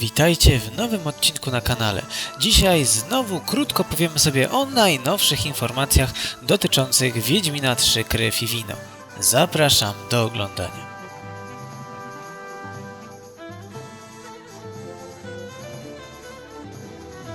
Witajcie w nowym odcinku na kanale. Dzisiaj znowu krótko powiemy sobie o najnowszych informacjach dotyczących Wiedźmina 3 Krew i Wino. Zapraszam do oglądania.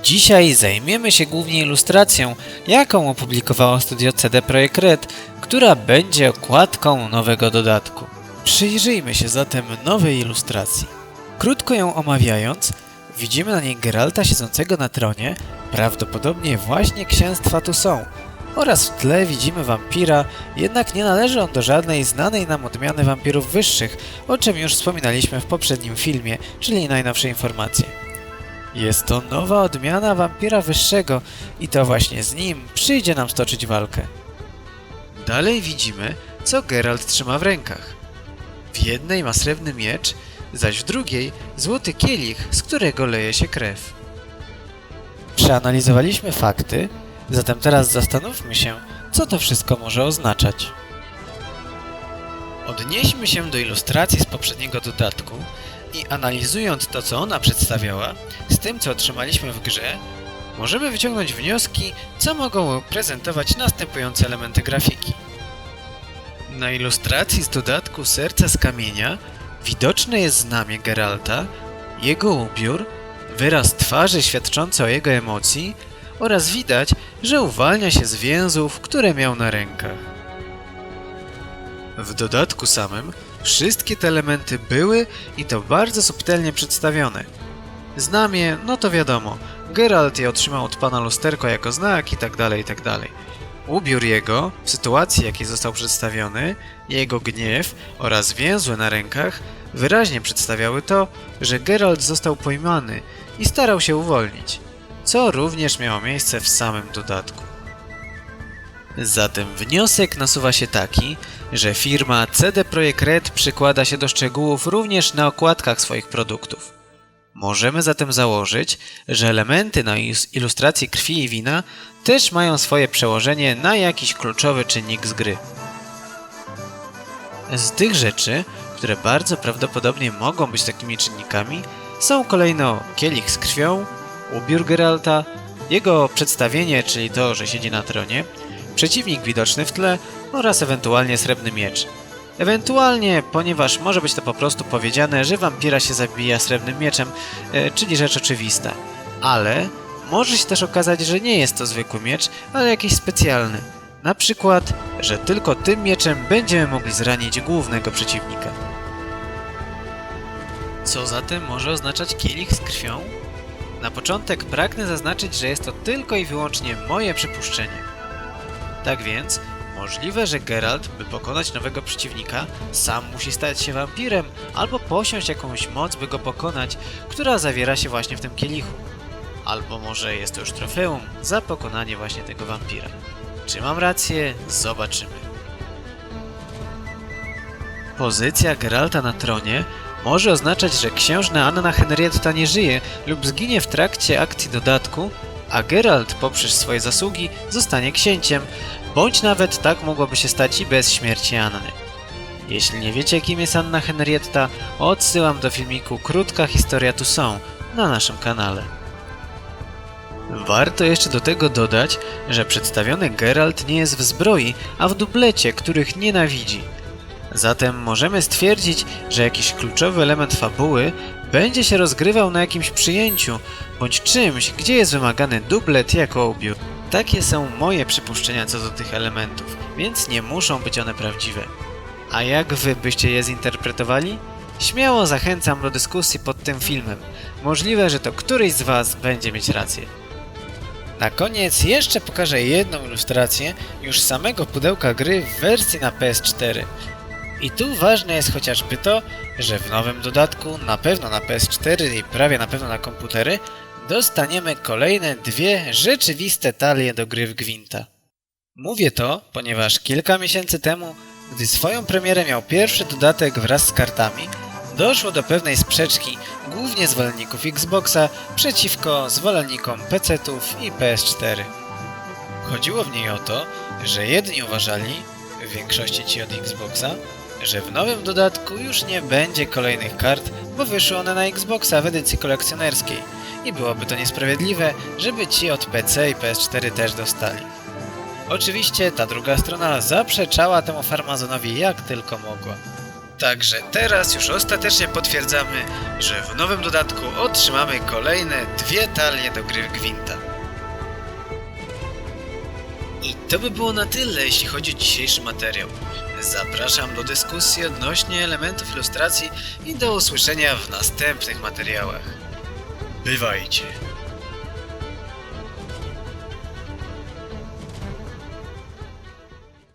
Dzisiaj zajmiemy się głównie ilustracją, jaką opublikowało studio CD Projekt Red, która będzie okładką nowego dodatku. Przyjrzyjmy się zatem nowej ilustracji. Krótko ją omawiając, widzimy na niej Geralta siedzącego na tronie, prawdopodobnie właśnie księstwa tu są, oraz w tle widzimy wampira, jednak nie należy on do żadnej znanej nam odmiany wampirów wyższych, o czym już wspominaliśmy w poprzednim filmie, czyli najnowsze informacje. Jest to nowa odmiana wampira wyższego i to właśnie z nim przyjdzie nam stoczyć walkę. Dalej widzimy, co Geralt trzyma w rękach. W jednej ma srebrny miecz, zaś w drugiej złoty kielich, z którego leje się krew. Przeanalizowaliśmy fakty, zatem teraz zastanówmy się, co to wszystko może oznaczać. Odnieśmy się do ilustracji z poprzedniego dodatku i analizując to, co ona przedstawiała, z tym, co otrzymaliśmy w grze, możemy wyciągnąć wnioski, co mogą prezentować następujące elementy grafiki. Na ilustracji z dodatku Serca z Kamienia widoczne jest znamie Geralta, jego ubiór, wyraz twarzy świadczący o jego emocji oraz widać, że uwalnia się z więzów, które miał na rękach. W dodatku samym wszystkie te elementy były i to bardzo subtelnie przedstawione. Znamie, no to wiadomo, Geralt je otrzymał od pana lusterko jako znak i tak Ubiór jego, w sytuacji jakiej został przedstawiony, jego gniew oraz więzły na rękach wyraźnie przedstawiały to, że Geralt został pojmany i starał się uwolnić, co również miało miejsce w samym dodatku. Zatem wniosek nasuwa się taki, że firma CD Projekt Red przykłada się do szczegółów również na okładkach swoich produktów. Możemy zatem założyć, że elementy na ilustracji krwi i wina też mają swoje przełożenie na jakiś kluczowy czynnik z gry. Z tych rzeczy, które bardzo prawdopodobnie mogą być takimi czynnikami, są kolejno kielich z krwią, ubiór Geralta, jego przedstawienie, czyli to, że siedzi na tronie, przeciwnik widoczny w tle oraz ewentualnie srebrny miecz. Ewentualnie, ponieważ może być to po prostu powiedziane, że wampira się zabija srebrnym mieczem, e, czyli rzecz oczywista. Ale może się też okazać, że nie jest to zwykły miecz, ale jakiś specjalny. Na przykład, że tylko tym mieczem będziemy mogli zranić głównego przeciwnika. Co zatem może oznaczać kielich z krwią? Na początek pragnę zaznaczyć, że jest to tylko i wyłącznie moje przypuszczenie. Tak więc, możliwe, że Geralt, by pokonać nowego przeciwnika, sam musi stać się wampirem albo posiąść jakąś moc, by go pokonać, która zawiera się właśnie w tym kielichu. Albo może jest to już trofeum za pokonanie właśnie tego wampira. Czy mam rację? Zobaczymy. Pozycja Geralta na tronie może oznaczać, że księżna Anna Henrietta nie żyje lub zginie w trakcie akcji dodatku, a Geralt poprzez swoje zasługi zostanie księciem, bądź nawet tak mogłoby się stać i bez śmierci Anny. Jeśli nie wiecie kim jest Anna Henrietta, odsyłam do filmiku Krótka historia tu są na naszym kanale. Warto jeszcze do tego dodać, że przedstawiony Geralt nie jest w zbroi, a w dublecie, których nienawidzi. Zatem możemy stwierdzić, że jakiś kluczowy element fabuły będzie się rozgrywał na jakimś przyjęciu, bądź czymś, gdzie jest wymagany dublet jako ubiór. Takie są moje przypuszczenia co do tych elementów, więc nie muszą być one prawdziwe. A jak wy byście je zinterpretowali? Śmiało zachęcam do dyskusji pod tym filmem. Możliwe, że to któryś z was będzie mieć rację. Na koniec jeszcze pokażę jedną ilustrację już samego pudełka gry w wersji na PS4. I tu ważne jest chociażby to, że w nowym dodatku, na pewno na PS4 i prawie na pewno na komputery, dostaniemy kolejne dwie rzeczywiste talie do gry w Gwinta. Mówię to, ponieważ kilka miesięcy temu, gdy swoją premierę miał pierwszy dodatek wraz z kartami, doszło do pewnej sprzeczki głównie zwolenników Xboxa przeciwko zwolennikom PC-ów i PS4. Chodziło w niej o to, że jedni uważali, w większości ci od Xboxa, że w nowym dodatku już nie będzie kolejnych kart, bo wyszły one na Xboxa w edycji kolekcjonerskiej i byłoby to niesprawiedliwe, żeby ci od PC i PS4 też dostali. Oczywiście ta druga strona zaprzeczała temu farmazonowi jak tylko mogła. Także teraz już ostatecznie potwierdzamy, że w nowym dodatku otrzymamy kolejne dwie talie do gry Gwinta. I to by było na tyle, jeśli chodzi o dzisiejszy materiał. Zapraszam do dyskusji odnośnie elementów ilustracji i do usłyszenia w następnych materiałach. Bywajcie!